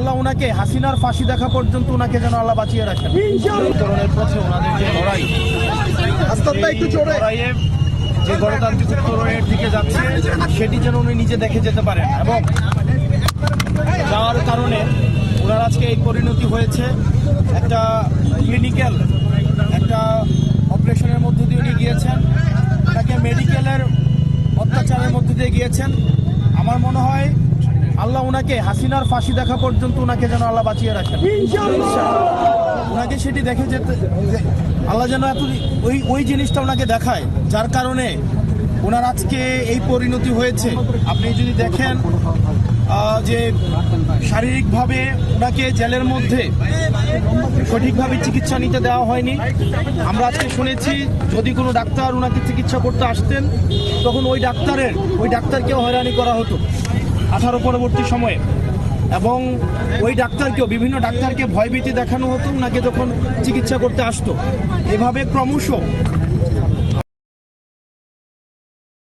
আল্লাহ ওনাকে হাসিনার ফাঁসি দেখা পর্যন্ত ওনাকে যেন আল্লাহ বাঁচিয়ে রাখেন। পথে ওনাদের যে লড়াই একটু জোরে। এই লড়াইয়ে যে গণতান্ত্রিক উত্তরণের দিকে যাচ্ছে সেটি যেন উনি নিজে দেখে যেতে পারেন। এবং যাওয়ার কারণে ওনার আজকে এই পরিণতি হয়েছে। একটা ক্লিনিক্যাল একটা অপারেশনের মধ্য দিয়ে উনি গিয়েছেন। তাকে মেডিকেলের অত্যাচারের মধ্য দিয়ে গিয়েছেন। আমার মনে হয় আল্লাহ ওনাকে হাসিনার ফাঁসি দেখা পর্যন্ত ওনাকে যেন আল্লাহ বাঁচিয়ে রাখেন। ওনাকে সেটি দেখে যেতে আল্লাহ যেন এত ওই ওই জিনিসটা ওনাকে দেখায় যার কারণে ওনার আজকে এই পরিণতি হয়েছে। আপনি যদি দেখেন যে শারীরিকভাবে ওনাকে জেলের মধ্যে সঠিকভাবে চিকিৎসা নিতে দেওয়া হয়নি আমরা আজকে শুনেছি যদি কোনো ডাক্তার ওনাকে চিকিৎসা করতে আসতেন তখন ওই ডাক্তারের ওই ডাক্তারকেও হয়রানি করা হতো। আঠারো পরবর্তী সময়ে। এবং ওই ডাক্তারকেও, বিভিন্ন ডাক্তারকে ভয়ভীতি দেখানো হতো ওনাকে যখন চিকিৎসা করতে আসতো। এভাবে ক্রমশ